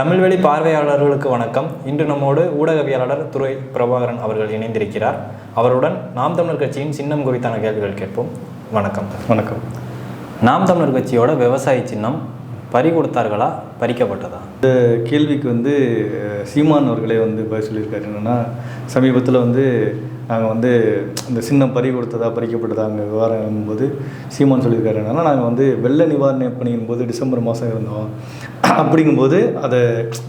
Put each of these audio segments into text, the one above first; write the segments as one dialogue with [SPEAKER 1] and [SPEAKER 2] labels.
[SPEAKER 1] தமிழ்வழி பார்வையாளர்களுக்கு வணக்கம். இன்று நம்மோடு ஊடகவியலாளர் துரை பிரபாகரன் அவர்கள் இணைந்திருக்கிறார். அவருடன் நாம் தமிழர் கட்சியின் சின்னம் குறித்தான கேள்விகள் கேட்போம். வணக்கம்.
[SPEAKER 2] வணக்கம்.
[SPEAKER 1] நாம் தமிழர் கட்சியோட விவசாய சின்னம் பறி கொடுத்தார்களா பறிக்கப்பட்டதா?
[SPEAKER 2] இந்த கேள்விக்கு வந்து சீமான் அவர்களே வந்து பதில் சொல்லியிருக்காரு. என்னென்னா சமீபத்தில் வந்து நாங்கள் வந்து இந்த சின்னம் பறி கொடுத்ததா பறிக்கப்பட்டதா அங்கே விவரம் போது சீமான் சொல்லியிருக்காரு என்னன்னா நாங்கள் வந்து வெள்ள நிவாரண பணியின் போது டிசம்பர் மாதம் இருந்தோம். அப்படிங்கும்போது அதை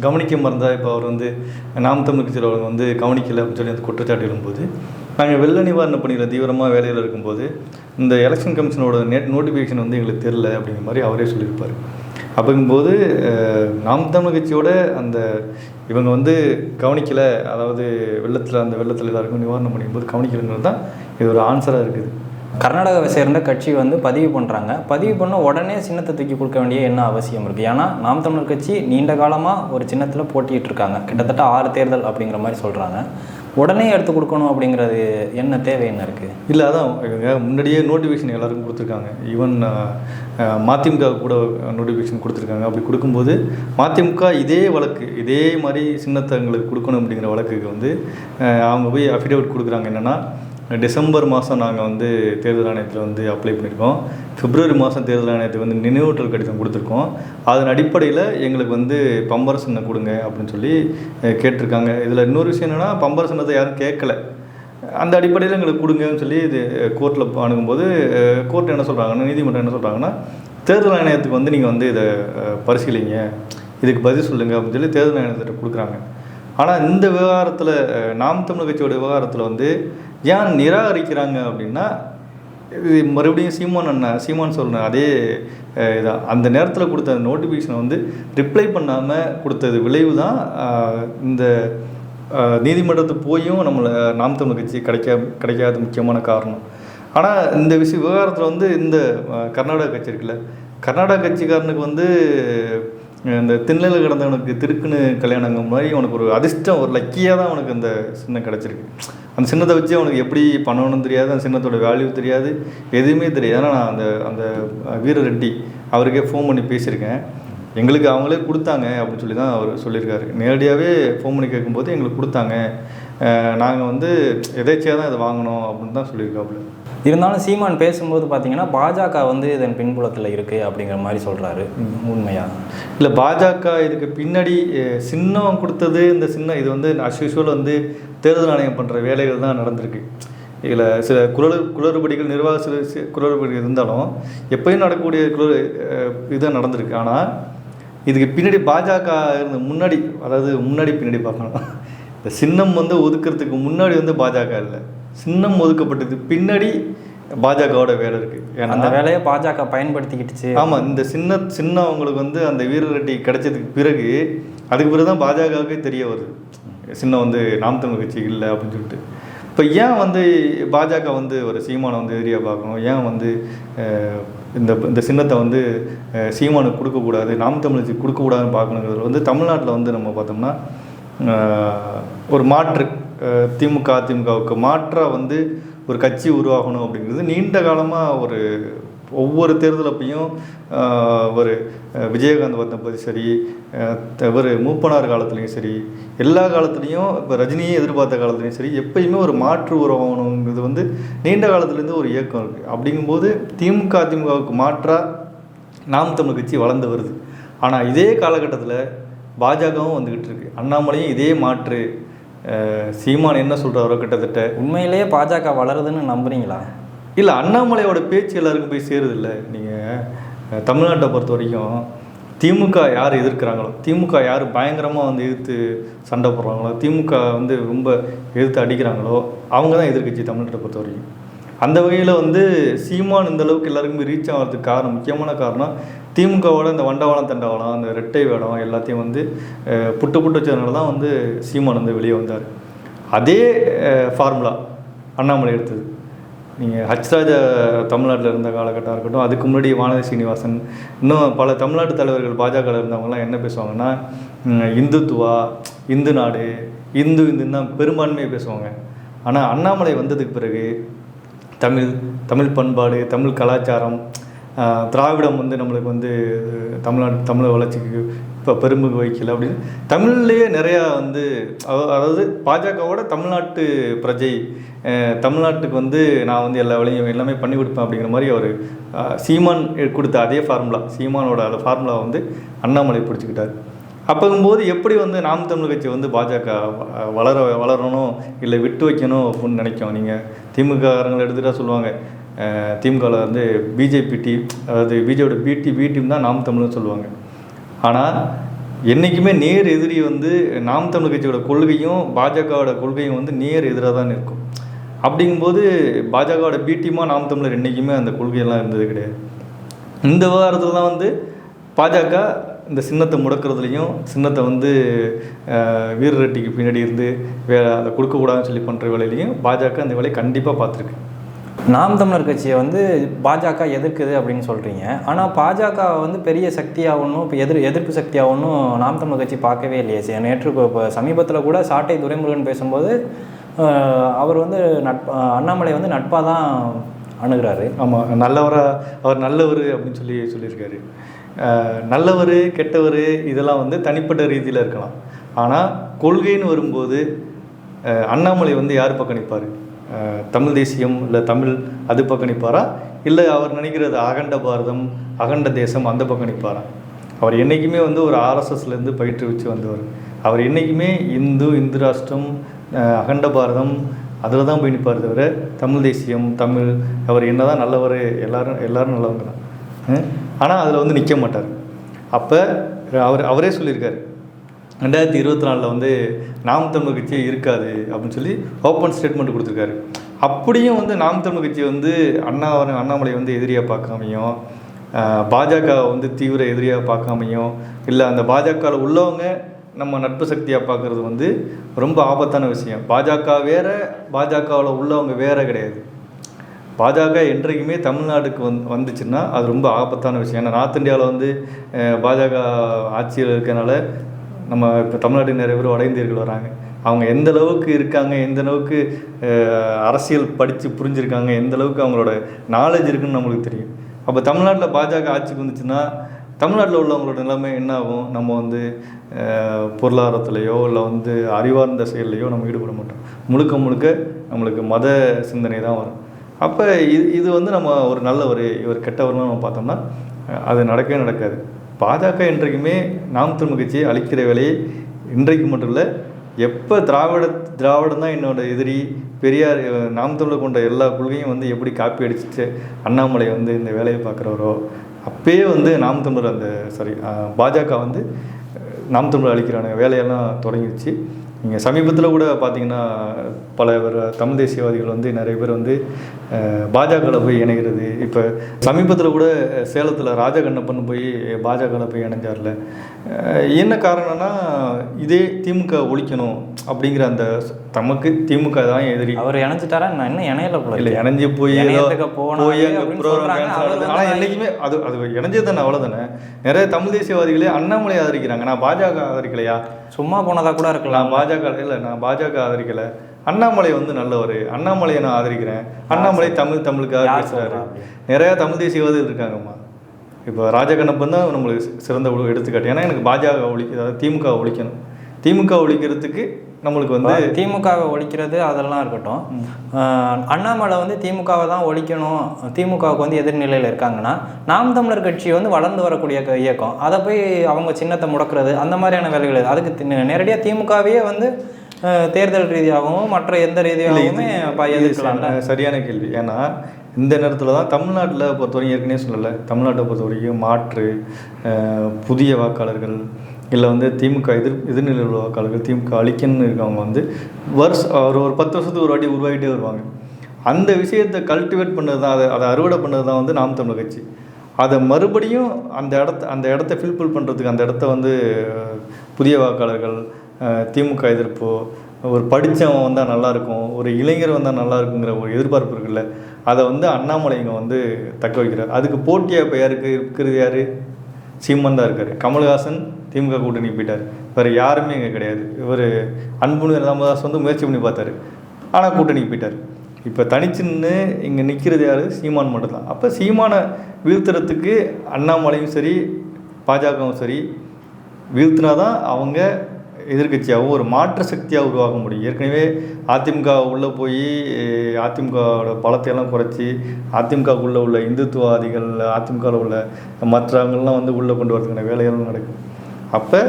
[SPEAKER 2] கவனிக்க மறந்தால் இப்போ அவர் வந்து நாம் தமிழ் கட்சியில் வந்து கவனிக்கலை அப்படின்னு சொல்லி அந்த குற்றச்சாட்டு எழும்போது நாங்கள் வெள்ள நிவாரண பணியில் தீவிரமாக வேலையில் இருக்கும்போது இந்த எலெக்ஷன் கமிஷனோட நெட் நோட்டிஃபிகேஷன் வந்து எங்களுக்கு தெரில அப்படிங்கிற மாதிரி அவரே சொல்லியிருப்பார். அப்படிங்கும்போது நாம் தமிழ் கட்சியோட அந்த இவங்க வந்து கவனிக்கலை அதாவது வெள்ளத்தில் அந்த வெள்ளத்தில் எல்லாருக்கும் நிவாரணம் பண்ணும்போது கவனிக்கலைங்கிறது தான் இது ஒரு ஆன்சராக இருக்குது.
[SPEAKER 1] கர்நாடகாவை சேர்ந்த கட்சி வந்து பதிவு பண்ணுறாங்க பதிவு பண்ண உடனே சின்னத்தை தூக்கி கொடுக்க வேண்டிய என்ன அவசியம் இருக்குது ஏன்னா நாம் தமிழர் கட்சி நீண்ட காலமாக ஒரு சின்னத்தில் போட்டிகிட்டு இருக்காங்க கிட்டத்தட்ட ஆறு தேர்தல் அப்படிங்கிற மாதிரி சொல்கிறாங்க உடனே எடுத்து கொடுக்கணும் அப்படிங்கிறது என்ன தேவை என்ன இருக்குது
[SPEAKER 2] இல்லை அதான். முன்னாடியே நோட்டிஃபிகேஷன் எல்லாருக்கும் கொடுத்துருக்காங்க. ஈவன் மதிமுக கூட நோட்டிஃபிகேஷன் கொடுத்துருக்காங்க. அப்படி கொடுக்கும்போது மதிமுக இதே வழக்கு இதே மாதிரி சின்னத்தங்களுக்கு கொடுக்கணும் அப்படிங்கிற வழக்குக்கு வந்து அவங்க போய் அஃபிடேவிட் கொடுக்குறாங்க. என்னென்னா டிசம்பர் மாதம் நாங்கள் வந்து தேர்தல் ஆணையத்தில் வந்து அப்ளை பண்ணியிருக்கோம் பிப்ரவரி மாதம் தேர்தல் ஆணையத்துக்கு வந்து நினைவூட்டல் கடிதம் கொடுத்துருக்கோம். அதன் அடிப்படையில் எங்களுக்கு வந்து பம்பர சின்னம் கொடுங்க அப்படின்னு சொல்லி கேட்டிருக்காங்க. இதில் இன்னொரு விஷயம் என்னென்னா பம்பர சின்னத்தை யாரும் கேட்கல. அந்த அடிப்படையில் எங்களுக்கு கொடுங்கன்னு சொல்லி இது கோர்ட்டில் அணுகும்போது கோர்ட் என்ன சொல்கிறாங்கன்னா நீதிமன்றம் என்ன சொல்கிறாங்கன்னா தேர்தல் ஆணையத்துக்கு வந்து நீங்கள் வந்து இதை பரிசீலிங்க. இதுக்கு பதில் சொல்லுங்கள் அப்படின்னு சொல்லி தேர்தல் ஆணையத்திட்ட கொடுக்குறாங்க. ஆனால் இந்த விவகாரத்தில் நாம் தமிழ் கட்சியோட விவகாரத்தில் வந்து ஏன் நிராகரிக்கிறாங்க அப்படின்னா இது மறுபடியும் சீமான் அண்ணா சீமான் சொல்ற அதே இதான் அந்த நேரத்தில் கொடுத்த அந்த நோட்டிஃபிகேஷனை வந்து ரிப்ளை பண்ணாமல் கொடுத்தது விளைவு தான் இந்த நீதிமன்றத்துக்கு போயும் நம்மளை நாம் தமிழ் கட்சி கிடைக்கா கிடைக்காத முக்கியமான காரணம். ஆனால் இந்த விஷய விவகாரத்தில் வந்து இந்த கர்நாடக கர்நாடகா கட்சி இருக்குல்ல கர்நாடகா கட்சிக்காரனுக்கு வந்து இந்த திண்ணையில் கிடந்தவனுக்கு திருக்குன்னு கல்யாணங்கிற மாதிரி அவனுக்கு ஒரு அதிர்ஷ்டம் ஒரு லக்கியாக தான் அவனுக்கு அந்த சின்னம் கிடச்சிருக்கு. அந்த சின்னத்தை வச்சு அவனுக்கு எப்படி பண்ணணும்னு தெரியாது அந்த சின்னத்தோட வேல்யூ தெரியாது எதுவுமே தெரியாது. ஆனால் நான் அந்த அந்த வீர ரெட்டி அவருக்கே ஃபோன் பண்ணி பேசியிருக்கேன். எங்களுக்கு அவங்களே கொடுத்தாங்க அப்படின்னு சொல்லி தான் அவர் சொல்லியிருக்காரு. நேரடியாகவே ஃபோன் பண்ணி கேட்கும்போது எங்களுக்கு கொடுத்தாங்க. நாங்கள் வந்து எதேச்சியாக தான் இதை வாங்கினோம் அப்படின்னு தான் சொல்லியிருக்காப்புல.
[SPEAKER 1] இருந்தாலும் சீமான் பேசும்போது பார்த்தீங்கன்னா பாஜக வந்து இதன் பின்புலத்தில் இருக்குது அப்படிங்கிற மாதிரி சொல்கிறாரு உண்மையா?
[SPEAKER 2] இல்லை பாஜக இதுக்கு பின்னாடி சின்னம் கொடுத்தது இந்த சின்னம் இது வந்து அஸ்யூஷுவல் வந்து தேர்தல் ஆணையம் பண்ணுற வேலைகள் தான் நடந்திருக்கு. இதில் சில குளறு குளறுபடிகள் நிர்வாக சில குளறுபடிகள் இருந்தாலும் எப்பயும் நடக்கக்கூடிய குளறு இதுதான் நடந்திருக்கு. ஆனால் இதுக்கு பின்னாடி பாஜக இருந்த முன்னாடி அதாவது முன்னாடி பின்னாடி பார்க்கணும். இந்த சின்னம் வந்து ஒதுக்கிறதுக்கு முன்னாடி வந்து பாஜக இல்லை. சின்னம் ஒதுக்கப்பட்டதுக்கு பின்னாடி பாஜகவோட வேலை இருக்குது ஏன்னா
[SPEAKER 1] அந்த வேலையை பாஜக பயன்படுத்திக்கிட்டுச்சு.
[SPEAKER 2] ஆமாம் இந்த சின்ன சின்ன அவங்களுக்கு வந்து அந்த வீரரெட்டி கிடைச்சதுக்கு பிறகு அதுக்கு பிறகு தான் பாஜகவுக்கே தெரிய வருது. சின்னம் வந்து நாம் தமிழ் கட்சி இல்லை அப்படின்னு சொல்லிட்டு. இப்போ ஏன் வந்து பாஜக வந்து ஒரு சீமானை வந்து எதிரியா பார்க்கணும்? ஏன் வந்து இந்த இந்த சின்னத்தை வந்து சீமானுக்கு கொடுக்கக்கூடாது நாம் தமிழ் கட்சி கொடுக்கக்கூடாதுன்னு பார்க்கணுங்கிறது வந்து தமிழ்நாட்டில் வந்து நம்ம பார்த்தோம்னா ஒரு மாற்று திமுக அதிமுகவுக்கு மாற்றாக வந்து ஒரு கட்சி உருவாகணும் அப்படிங்கிறது நீண்ட காலமாக ஒரு ஒவ்வொரு தேர்தலப்பையும் ஒரு விஜயகாந்த் வந்தபோது சரி ஒரு மூப்பனார் காலத்துலேயும் சரி எல்லா காலத்துலேயும் இப்போ ரஜினியை எதிர்பார்த்த காலத்துலேயும் சரி எப்பயுமே ஒரு மாற்று உருவாகணுங்கிறது வந்து நீண்ட காலத்துலேருந்து ஒரு இயக்கம் இருக்குது அப்படிங்கும்போது திமுக அதிமுகவுக்கு மாற்றாக நாம் தமிழ் கட்சி வளர்ந்து வருது. ஆனால் இதே காலகட்டத்தில் பாஜகவும் வந்துக்கிட்டு இருக்கு. அண்ணாமலையும் இதே மாற்று. சீமான் என்ன சொல்கிறாரோ கிட்டத்தட்ட?
[SPEAKER 1] உண்மையிலேயே பாஜக வளருதுன்னு நம்புறீங்களா?
[SPEAKER 2] இல்லை அண்ணாமலையோட பேச்சு எல்லாருக்கும் போய் சேருது இல்லை நீங்கள் தமிழ்நாட்டை பொறுத்த வரைக்கும் திமுக யார் எதிர்க்கிறாங்களோ திமுக யார் பயங்கரமாக வந்து எதிர்த்து சண்டை போடுறாங்களோ திமுக வந்து ரொம்ப எதிர்த்து அடிக்கிறாங்களோ அவங்க தான் எதிர்க்கட்சி தமிழ்நாட்டை பொறுத்த வரைக்கும். அந்த வகையில் வந்து சீமான் இந்த அளவுக்கு எல்லாருக்குமே ரீச் ஆகிறதுக்கு காரணம் முக்கியமான காரணம் திமுகவோட இந்த வண்டவாளம் தண்டவாளம் அந்த ரெட்டை வேடம் எல்லாத்தையும் வந்து புட்டு புட்டு வச்சதுனால தான் வந்து சீமான் வந்து வெளியே வந்தார். அதே ஃபார்முலா அண்ணாமலை எடுத்தது. நீங்கள் ஹச்ராஜா தமிழ்நாட்டில் இருந்த காலகட்டம் இருக்கட்டும் அதுக்கு முன்னாடி வானதி சீனிவாசன் இன்னும் பல தமிழ்நாட்டு தலைவர்கள் பாஜகவில் இருந்தவங்கலாம் என்ன பேசுவாங்கன்னா இந்துத்துவா இந்து நாடு இந்து இந்துன்னு தான் பெரும்பான்மையாக பேசுவாங்க. ஆனால் அண்ணாமலை வந்ததுக்கு பிறகு தமிழ் தமிழ் பண்பாடு தமிழ் கலாச்சாரம் திராவிடம் வந்து நம்மளுக்கு வந்து தமிழ்நாடு தமிழ் வளர்ச்சிக்கு இப்போ பெரும்புக்கு வைக்கல அப்படின்னு. தமிழ்லேயே நிறையா வந்து அதாவது பாஜகவோட தமிழ்நாட்டு பிரஜை தமிழ்நாட்டுக்கு வந்து நான் வந்து எல்லா வேலையும் எல்லாமே பண்ணி கொடுப்பேன் அப்படிங்கிற மாதிரி அவர் சீமான் கொடுத்த அதே ஃபார்முலா சீமானோட அந்த ஃபார்முலா வந்து அண்ணாமலை பிடிச்சிக்கிட்டார். அப்போங்கும்போது எப்படி வந்து நாம் தமிழ் கட்சி வந்து பாஜக வளர வளரணும் இல்லை விட்டு வைக்கணும் அப்படின்னு நினைக்கும்? நீங்கள் திமுககாரங்களை எடுத்துகிட்டா சொல்லுவாங்க. திமுகவில் வந்து பிஜேபி டீம் அதாவது பிஜேபியோட பிடி பி டீம் தான் நாம் தமிழ்னு சொல்லுவாங்க. ஆனால் என்றைக்குமே நேர் எதிரி வந்து நாம் தமிழ் கட்சியோட கொள்கையும் பாஜகவோட கொள்கையும் வந்து நேர் எதிராக தான் இருக்கும் அப்படிங்கும்போது பாஜகவோட பி டீமாக நாம் தமிழர் என்றைக்குமே அந்த கொள்கையெல்லாம் இருந்தது கிடையாது. இந்த விவகாரத்தில் தான் வந்து பாஜக இந்த சின்னத்தை முடக்கிறதுலையும் சின்னத்தை வந்து வீர ரெட்டிக்கு பின்னாடி இருந்து வே அதை கொடுக்கக்கூடாதுன்னு சொல்லி பண்ணுற வேலையிலையும் பாஜக அந்த வேலையை கண்டிப்பாக பார்த்துருக்கு.
[SPEAKER 1] நாம் தமிழர் கட்சியை வந்து பாஜக எதிர்க்குது அப்படின்னு சொல்கிறீங்க ஆனால் பாஜக வந்து பெரிய சக்தியாக ஒன்றும் இப்போ எதிர் எதிர்ப்பு சக்தியாக ஒன்றும் நாம் தமிழர் கட்சி பார்க்கவே இல்லையே. சரி, நேற்று இப்போ சமீபத்தில் கூட சாட்டை துரைமுருகன் பேசும்போது அவர் வந்து நட்ப அண்ணாமலை வந்து நட்பாக தான் அணுகிறாரு.
[SPEAKER 2] ஆமாம் நல்லவரா அவர் நல்லவர் அப்படின்னு சொல்லி சொல்லியிருக்காரு. நல்லவர் கெட்டவர் இதெல்லாம் வந்து தனிப்பட்ட ரீதியில் இருக்கலாம். ஆனால் கொள்கைன்னு வரும்போது அண்ணாமலை வந்து யார் பக்கம் நிற்பார் தமிழ் தேசியம் இல்லை தமிழ் அது பக்கம் நிற்பாரா இல்லை அவர் நினைக்கிறது அகண்ட பாரதம் அகண்ட தேசம் அந்த பக்கம் நிற்பாரா அவர் என்றைக்குமே வந்து ஒரு ஆர்எஸ்எஸ்லேருந்து பயிற்றுவிச்சு வந்தவர். அவர் என்றைக்குமே இந்து இந்து ராஷ்டிரம் அகண்ட பாரதம் அதில் தான் போய் நிற்பார் தவிர தமிழ் தேசியம் தமிழ் அவர் என்ன தான் நல்லவர் எல்லோரும் எல்லாரும் நல்லவங்க தான். ஆனால் அதில் வந்து நிற்க மாட்டார். அப்போ அவர் அவரே சொல்லியிருக்காரு. ரெண்டாயிரத்தி இருபத்தி நாலில் வந்து நாம் தமிழ் கட்சியே இருக்காது அப்படின்னு சொல்லி ஓப்பன் ஸ்டேட்மெண்ட் கொடுத்துருக்காரு. அப்படியும் வந்து நாம் தமிழ் கட்சி வந்து அண்ணா அண்ணாமலை வந்து எதிரியாக பார்க்காமையும் பாஜக வந்து தீவிர எதிரியாக பார்க்காமையும் இல்லை அந்த பாஜகவில் உள்ளவங்க நம்ம நட்பு சக்தியாக பார்க்குறது வந்து ரொம்ப ஆபத்தான விஷயம். பாஜக வேறு பாஜகவில் உள்ளவங்க வேறு கிடையாது. பாஜக என்றைக்குமே தமிழ்நாடுக்கு வந் வந்துச்சுன்னா அது ரொம்ப ஆபத்தான விஷயம். ஏன்னா நார்த் இந்தியாவில் வந்து பாஜக ஆட்சியில் இருக்கனால நம்ம இப்போ தமிழ்நாட்டில் நிறைய பேர் வட இந்தியர்கள் வராங்க. அவங்க எந்த அளவுக்கு இருக்காங்க எந்த அளவுக்கு அரசியல் படித்து புரிஞ்சிருக்காங்க எந்த அளவுக்கு அவங்களோட நாலேஜ் இருக்குன்னு நம்மளுக்கு தெரியும். அப்போ தமிழ்நாட்டில் பாஜக ஆட்சிக்கு வந்துச்சுன்னா தமிழ்நாட்டில் உள்ளவங்களோட நிலைமை என்ன ஆகும் நம்ம வந்து பொருளாதாரத்துலேயோ இல்லை வந்து அறிவார்ந்த செயல்லையோ நம்ம ஈடுபட மாட்டோம். முழுக்க முழுக்க நம்மளுக்கு மத சிந்தனை தான் வரும். அப்போ இது இது வந்து நம்ம ஒரு நல்ல ஒரு இவர் கெட்டவர்னு நம்ம பார்த்தோம்னா அது நடக்கவே நடக்காது. பாஜக இன்றைக்குமே நாம் தமிழ் அழிக்கிற வேலையை இன்றைக்கு மட்டும் இல்லை எப்போ திராவிட திராவிடம் தான் என்னோட எதிரி பெரியார் அஹ், நாம் தமிழர் கொண்ட எல்லா கொள்கையும் வந்து எப்படி காப்பி அடிச்சுட்டு அண்ணாமலை வந்து இந்த வேலையை பார்க்குறவரோ அப்பயே வந்து நாம் தமிழர் அந்த சாரி பாஜக வந்து நாம் தமிழர் அழிக்கிறான வேலையெல்லாம் தொடங்கிடுச்சு. நீங்கள் சமீபத்தில் கூட பார்த்தீங்கன்னா பல தமிழ் தேசியவாதிகள் வந்து நிறைய பேர் வந்து பாஜகவில் போய் இணைகிறது. இப்போ சமீபத்தில் கூட சேலத்தில் ராஜகண்ணப்பன் போய் பாஜகவில் போய் இணைஞ்சார்ல. என்ன காரணம்னா இதே திமுக ஒழிக்கணும். அப்படிங்கிற அந்த தமக்கு திமுக தான் எதிரி.
[SPEAKER 1] அவர் இணைஞ்சிட்டாரா? நான் இன்னும் இணையல போல
[SPEAKER 2] இல்லை. இணைஞ்சு போய் போய் ஆனால் என்றைக்குமே அது அது இணைஞ்சது தானே அவ்வளோதானே நிறைய தமிழ் தேசியவாதிகளே அண்ணாமலை ஆதரிக்கிறாங்க. நான் பாஜக ஆதரிக்கலையா?
[SPEAKER 1] சும்மா போனதா கூட இருக்கலாம்.
[SPEAKER 2] பாஜக இல்லை நான் பாஜக ஆதரிக்கல. அண்ணாமலை வந்து நல்லவர். அண்ணாமலையை நான் ஆதரிக்கிறேன். அண்ணாமலை தமிழ் தமிழுக்காக
[SPEAKER 1] அப்படி?
[SPEAKER 2] நிறைய தமிழ் தேசியவாதிகள் இருக்காங்கம்மா. இப்போ ராஜகண்ணப்பன் தான் நம்மளுக்கு சிறந்த ஒரு எடுத்துக்காட்டு. ஏன்னா எனக்கு பாஜக ஒழி அதாவது திமுக ஒழிக்கணும். திமுக ஒழிக்கிறதுக்கு நம்மளுக்கு வந்து
[SPEAKER 1] திமுகவை ஒழிக்கிறது அதெல்லாம் இருக்கட்டும். அண்ணாமலை வந்து திமுகவை தான் ஒழிக்கணும். திமுகவுக்கு வந்து எதிர்நிலையில் இருக்காங்கன்னா நாம் தமிழர் கட்சி வந்து வளர்ந்து வரக்கூடிய இயக்கம். அதை போய் அவங்க சின்னத்தை முடக்கிறது அந்த மாதிரியான வேலைகள். அதுக்கு நேரடியாக திமுகவையே வந்து தேர்தல் ரீதியாகவும் மற்ற எந்த ரீதியாகவுமே
[SPEAKER 2] சரி- சரியான கேள்வி. ஏன்னா இந்த நேரத்தில் தான் தமிழ்நாட்டில் பொறுத்தவரைக்கும் ஏற்கனவே சொல்லலை. தமிழ்நாட்டை பொறுத்த வரைக்கும் மாற்று புதிய வாக்காளர்கள் இல்லை வந்து திமுக எதிர் எதிர்நிலை உள்ள வாக்காளர்கள் திமுக அழிக்கணும்னு இருக்கவங்க வந்து வருஷம் ஒரு ஒரு பத்து வருஷத்துக்கு ஒரு வாட்டி உருவாகிட்டே வருவாங்க. அந்த விஷயத்தை கல்டிவேட் பண்ணது தான் அதை அதை அறுவடை பண்ணது தான் வந்து நாம் தமிழர் கட்சி. அதை மறுபடியும் அந்த இடத்த அந்த இடத்த ஃபில்ஃபில் பண்ணுறதுக்கு அந்த இடத்த வந்து புதிய வாக்காளர்கள் திமுக எதிர்ப்போ ஒரு படித்தவன் வந்தால் நல்லாயிருக்கும் ஒரு இளைஞர் வந்தால் நல்லா இருக்குங்கிற ஒரு எதிர்பார்ப்பு இருக்குல்ல அதை வந்து அண்ணாமலை இங்கே வந்து தக்க வைக்கிறார். அதுக்கு போட்டியாக இப்போ யாருக்கு இருக்கிறது யார்? சீமன் தான் இருக்கார். கமல்ஹாசன் திமுக கூட்டணி போயிட்டார். வேறு யாருமே இங்கே கிடையாது. இவர் அன்புனு ராமதாஸ் வந்து முயற்சி பண்ணி பார்த்தாரு. ஆனால் கூட்டணிக்கு போயிட்டார். இப்போ தனிச்சுன்னு இங்கே நிற்கிறது யார்? சீமான் மட்டும்தான் அப்போ சீமானை வீழ்த்துறதுக்கு அண்ணாமலையும் சரி பாஜகவும் சரி வீழ்த்தினா தான் அவங்க எதிர்க்கட்சியாகவும் ஒரு மாற்று சக்தியாக உருவாக முடியும். ஏற்கனவே அதிமுக உள்ளே போய் அதிமுகவோட பலத்தையெல்லாம் குறைச்சி அதிமுகவுக்குள்ளே உள்ள இந்துத்துவாதிகள் அதிமுகவில் உள்ள மற்றவங்கள்லாம் வந்து உள்ளே கொண்டு வரதுக்கான வேலையெல்லாம் நடக்கும் அப்போ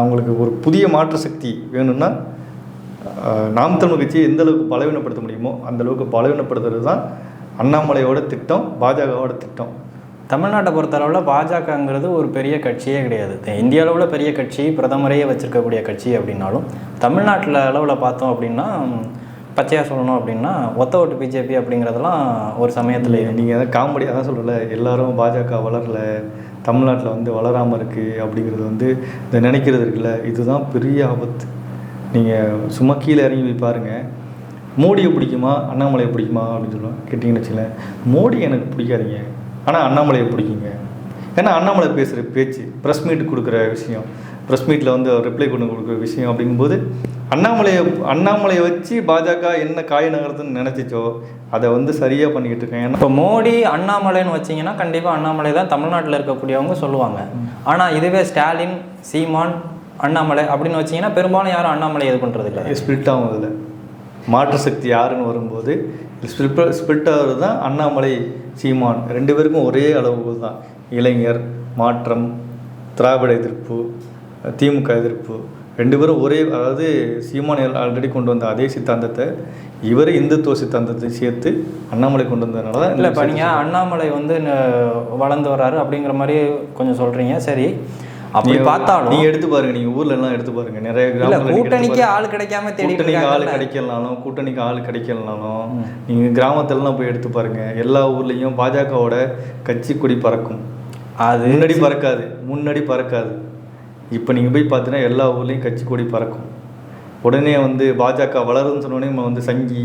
[SPEAKER 2] அவங்களுக்கு ஒரு புதிய மாற்று சக்தி வேணும்னா நாம் தமிழ் கட்சியை எந்த அளவுக்கு பலவீனப்படுத்த முடியுமோ அந்த அளவுக்கு பலவீனப்படுத்துறது தான் அண்ணாமலையோட திட்டம் பாஜகவோட திட்டம்.
[SPEAKER 1] தமிழ்நாட்டை பொறுத்தளவில் பாஜகங்கிறது ஒரு பெரிய கட்சியே கிடையாது. இந்திய அளவில் பெரிய கட்சி பிரதமரையே வச்சுருக்கக்கூடிய கட்சி அப்படின்னாலும் தமிழ்நாட்டில் அளவில் பார்த்தோம் அப்படின்னா பச்சையாக சொல்லணும் அப்படின்னா ஒத்த ஓட்டு பிஜேபி அப்படிங்கிறதெல்லாம் ஒரு சமயத்தில்
[SPEAKER 2] நீங்கள் அதான் காமெடியாக தான் சொல்லலை எல்லாரும் பாஜக வளரல தமிழ்நாட்டில் வந்து வளராமல் இருக்குது அப்படிங்கிறது வந்து இந்த நினைக்கிறது இருக்குல்ல இதுதான் பெரிய ஆபத்து. நீங்கள் சும்மா கீழே இறங்கி போய் பாருங்கள் மோடியை பிடிக்குமா அண்ணாமலையை பிடிக்குமா அப்படின்னு சொல்லுவேன் கேட்டிங்கன்னு வச்சுக்கலேன் மோடி எனக்கு பிடிக்காதீங்க. ஆனால் அண்ணாமலையை பிடிக்குங்க. ஏன்னா அண்ணாமலை பேசுகிற பேச்சு ப்ரெஸ் மீட் கொடுக்குற விஷயம் ப்ரெஸ் மீட்டில் வந்து ரிப்ளை கொண்டு கொடுக்குற விஷயம் அப்படிங்கும்போது அண்ணாமலையை அண்ணாமலையை வச்சு பாஜக என்ன காய நகரத்துன்னு நினச்சிச்சோ அதை வந்து சரியாக பண்ணிக்கிட்டு இருக்கேன். ஏன்னா
[SPEAKER 1] இப்போ மோடி அண்ணாமலைன்னு வச்சிங்கன்னா கண்டிப்பாக அண்ணாமலை தான் தமிழ்நாட்டில் இருக்கக்கூடியவங்க சொல்லுவாங்க. ஆனால் இதுவே ஸ்டாலின் சீமான் அண்ணாமலை அப்படின்னு வச்சிங்கன்னா பெரும்பாலும் யாரும் அண்ணாமலை இது பண்ணுறது இல்லை
[SPEAKER 2] ஸ்பிரிட் ஆகும் அதில். மாற்று சக்தி யாருன்னு வரும்போது ஸ்பிரிட் ஸ்பிரிட் ஆகிறது தான் அண்ணாமலை சீமான். ரெண்டு பேருக்கும் ஒரே அளவு தான். இளைஞர் மாற்றம் திராவிட எதிர்ப்பு திமுக எதிர்ப்பு. ரெண்டு பேரும் ஒரே அதாவது சீமான் ஆல்ரெடி கொண்டு வந்த அதே சித்தாந்தத்தை இவர் இந்துத்துவ சித்தாந்தத்தை சேர்த்து அண்ணாமலை கொண்டு வந்ததுனால தான்
[SPEAKER 1] இல்லை இப்போ நீங்கள் அண்ணாமலை வந்து வளர்ந்து வர்றாரு அப்படிங்கிற மாதிரி கொஞ்சம் சொல்கிறீங்க சரி. அப்படி பார்த்தாலும்
[SPEAKER 2] நீங்க எடுத்து பாருங்க நீங்க ஊர்ல எல்லாம் எடுத்து பாருங்க. நிறைய எடுத்து
[SPEAKER 1] கூட்டணிக்கு. ஆள் கிடைக்காம தேடிட்டு
[SPEAKER 2] கூட்டணிக்கு ஆள். கிடைக்கலனாலும் கூட்டணிக்கு ஆள் கிடைக்கலனாலும் நீங்க கிராமத்துலலாம் போய் எடுத்து பாருங்க. எல்லா ஊர்லயும் பாஜகவோட கட்சி கொடி பறக்கும்.
[SPEAKER 1] அது
[SPEAKER 2] முன்னாடி பறக்காது முன்னாடி பறக்காது. இப்போ நீங்க போய் பார்த்தீங்கன்னா எல்லா ஊர்லயும் கட்சி கொடி பறக்கும். உடனே வந்து பாஜக வளருதுன்னு சொன்னோடனே நம்ம வந்து சங்கி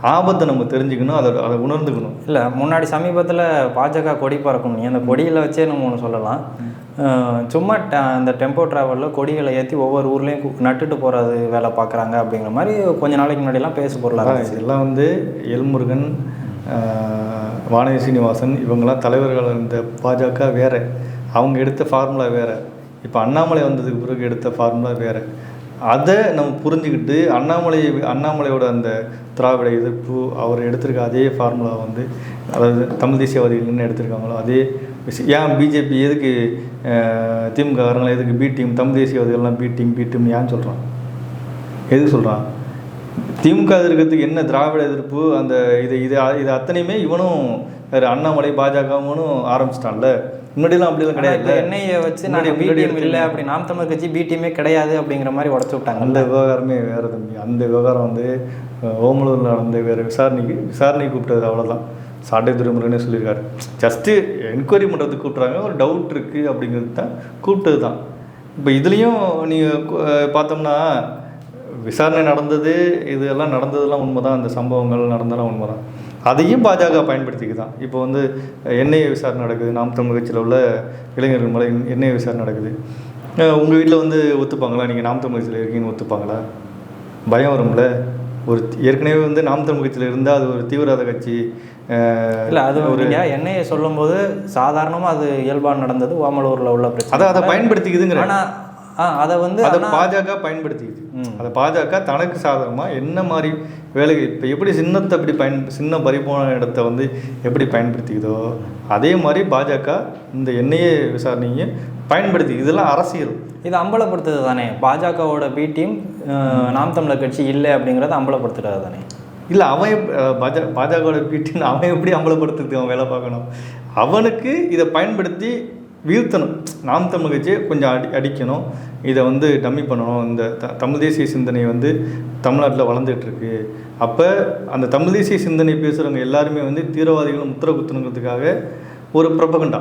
[SPEAKER 2] ஆபத்தை நம்ம தெரிஞ்சுக்கணும் அதை அதை உணர்ந்துக்கணும்.
[SPEAKER 1] இல்லை முன்னாடி சமீபத்தில் பாஜக கொடி பறக்கும். நீ அந்த கொடியில் வச்சே நம்ம ஒன்று சொல்லலாம். சும்மா ட- அந்த டெம்போ ட்ராவலில் கொடிகளை ஏற்றி ஒவ்வொரு ஊர்லேயும் நட்டுட்டு போகிறது வேலை பார்க்குறாங்க அப்படிங்கிற மாதிரி கொஞ்ச நாளைக்கு முன்னாடிலாம் பேசு பொருளாக
[SPEAKER 2] இதெல்லாம் வந்து எல்முருகன் வானதி சீனிவாசன் இவங்கெல்லாம் தலைவர்கள் இருந்த பாஜக வேற. அவங்க எடுத்த ஃபார்முலா வேற. இப்போ அண்ணாமலை வந்ததுக்கு பிறகு எடுத்த ஃபார்முலா வேற. அதை நம்ம புரிஞ்சுக்கிட்டு அண்ணாமலை அண்ணாமலையோட அந்த திராவிட எதிர்ப்பு அவர் எடுத்திருக்க அதே ஃபார்முலா வந்து அதாவது தமிழ் தேசியவாதிகள் என்ன எடுத்திருக்காங்களோ அதே விஷயம். ஏன் பிஜேபி எதுக்கு ஆஹ், திமுக எதுக்கு பி டீம் தமிழ் தேசியவாதிகள்லாம் பி டீம் பி டீம் ஏன் சொல்கிறான் எதுக்கு சொல்கிறான் திமுக எதிர்க்கிறதுக்கு என்ன திராவிட எதிர்ப்பு? அந்த இது இது இது அத்தனையுமே இவனும் அண்ணாமலை பாஜகவனும் ஆரம்பிச்சிட்டான்ல. முன்னாடிலாம் அப்படிலாம் கிடையாது
[SPEAKER 1] என்ஐஏ வச்சு நாங்கள் பிடிஎம் இல்லை. அப்படி நாம் தமிழர் கட்சி பிடிஎம்மே கிடையாது அப்படிங்கிற மாதிரி உடச்சு
[SPEAKER 2] அந்த
[SPEAKER 1] விட்டாங்கல்ல
[SPEAKER 2] விவகாரமே வேறு தம்பி. அந்த விவகாரம் வந்து ஓமலூரில் நடந்த வேறு விசாரணைக்கு விசாரணை கூப்பிட்டது அவ்வளோதான் சாட்டை துறைமுருகனே சொல்லியிருக்காரு. ஜஸ்ட்டு என்கொயரி பண்ணுறதுக்கு கூப்பிட்றாங்க ஒரு டவுட் இருக்குது அப்படிங்கிறது தான் கூப்பிட்டது தான். இப்போ இதுலேயும் நீங்கள் பார்த்தோம்னா விசாரணை நடந்தது இதெல்லாம் நடந்ததெல்லாம் உண்மை தான் அந்த சம்பவங்கள் நடந்ததெல்லாம் உண்மை தான் அதையும் பாஜக பயன்படுத்திக்குதான் இப்போ வந்து என்ஐஏ விசாரணை நடக்குது. நாம் தமிழ் கட்சியில் உள்ள இளைஞர்கள் மேலே என்ஐஏ விசாரணை நடக்குது. உங்கள் வீட்டில் வந்து ஒத்துப்பாங்களா? நீங்கள் நாம் தமிழ் கட்சியில் இருக்கீங்கன்னு ஒத்துப்பாங்களா? பயம் வரும்ல? ஒரு ஏற்கனவே வந்து நாம் தமிழ் கட்சியில் இருந்தால் அது ஒரு தீவிரவாத கட்சி
[SPEAKER 1] இல்லை அது
[SPEAKER 2] ஒரு
[SPEAKER 1] என்ஐஏ சொல்லும்போது சாதாரணமாக அது இயல்பாக நடந்தது. ஓமலூரில் உள்ள பிரச்சனை.
[SPEAKER 2] அதை அதை பயன்படுத்திக்குதுங்கிற.
[SPEAKER 1] ஆனால் அதை வந்து
[SPEAKER 2] அதை பாஜக பயன்படுத்திக்குது. அதை பாஜக தனக்கு சாதகமாக என்ன மாதிரி வேலைகள் இப்போ எப்படி சின்னத்தை எப்படி பயன் சின்ன பறிபோன இடத்த வந்து எப்படி பயன்படுத்திக்குதோ அதே மாதிரி பாஜக இந்த எண்ணெயை விசாரணையை பயன்படுத்தி இதெல்லாம் அரசியல்.
[SPEAKER 1] இது அம்பலப்படுத்துறது தானே? பாஜகவோட பி டீம் நாம் தமிழர் கட்சி இல்லை அப்படிங்கிறத அம்பலப்படுத்துறது தானே?
[SPEAKER 2] இல்லை அவன் எப்- அஹ் பாஜ பாஜகவோட பீட்டின்னு அவன் எப்படி அம்பலப்படுத்துறதுக்கு அவன் வேலை பார்க்கணும்? அவனுக்கு இதை பயன்படுத்தி வீழ்த்தணும். நாம் தமிழ் கட்சியை கொஞ்சம் அடி அடிக்கணும். இதை வந்து டம்மி பண்ணணும். இந்த த தமிழ் தேசிய சிந்தனை வந்து தமிழ்நாட்டில் வளர்ந்துட்டுருக்கு அப்போ அந்த தமிழ் தேசிய சிந்தனை பேசுகிறவங்க எல்லாருமே வந்து தீவிரவாதிகளும் முத்திர குத்துணுங்கிறதுக்காக ஒரு பிரபகண்டா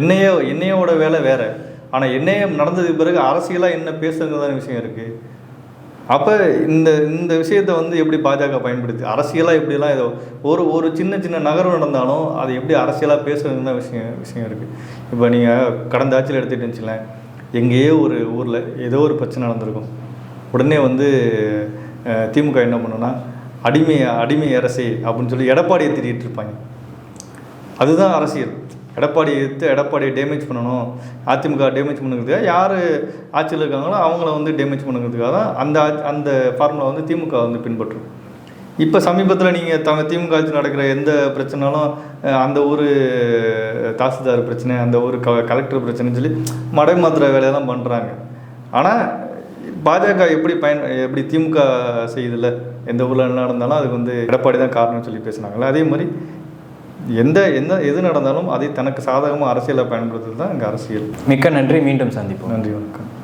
[SPEAKER 2] என்னையோ என்னையோட வேலை வேறு. ஆனால் என்னைய நடந்ததுக்கு பிறகு அரசியலாக என்ன பேசுகிறதான விஷயம் இருக்குது அப்போ இந்த இந்த விஷயத்தை வந்து எப்படி பாஜக பயன்படுத்தி அரசியலாக எப்படிலாம் ஏதோ ஒரு ஒரு சின்ன சின்ன நகரம் நடந்தாலும் அது எப்படி அரசியலாக பேசுறதுன்னு தான் விஷயம் விஷயம் இருக்குது இப்போ நீங்கள் கடந்த ஆட்சியில் எடுத்துகிட்டு வச்சுங்களேன் எங்கேயோ ஒரு ஊரில் ஏதோ ஒரு பிரச்சனை நடந்திருக்கும். உடனே வந்து திமுக என்ன பண்ணுன்னா அடிமை அடிமை அரசே அப்படின்னு சொல்லி எடப்பாடியை திட்டிகிட்டு இருப்பாங்க. அதுதான் அரசியல். எடப்பாடி எடுத்து எடப்பாடியை டேமேஜ் பண்ணணும் அதிமுக டேமேஜ் பண்ணுறதுக்காக யார் ஆட்சியில் இருக்காங்களோ அவங்கள வந்து டேமேஜ் பண்ணுறதுக்காக தான் அந்த அந்த ஃபார்முலா வந்து திமுக வந்து பின்பற்றும். இப்போ சமீபத்தில் நீங்கள் த திமுக ஆட்சி நடக்கிற எந்த பிரச்சனாலும் அந்த ஊர் தாசில்தார் பிரச்சனை அந்த ஊர் க கலெக்டர் பிரச்சனைன்னு சொல்லி மடைமாத்திர வேலையெல்லாம் பண்ணுறாங்க ஆனால் பாஜக எப்படி பயன் எப்படி திமுக செய்யுதுல்ல? எந்த ஊரில் என்ன நடந்தாலும் அதுக்கு வந்து எடப்பாடி தான் காரணம்னு சொல்லி பேசுனாங்கல்ல. அதே மாதிரி எந்த எந்த எது நடந்தாலும் அதை தனக்கு சாதகமாக அரசியலை பயன்படுத்துறது தான் இங்கே அரசியல்.
[SPEAKER 1] மிக்க நன்றி. மீண்டும் சந்திப்போம்.
[SPEAKER 2] நன்றி வணக்கம்.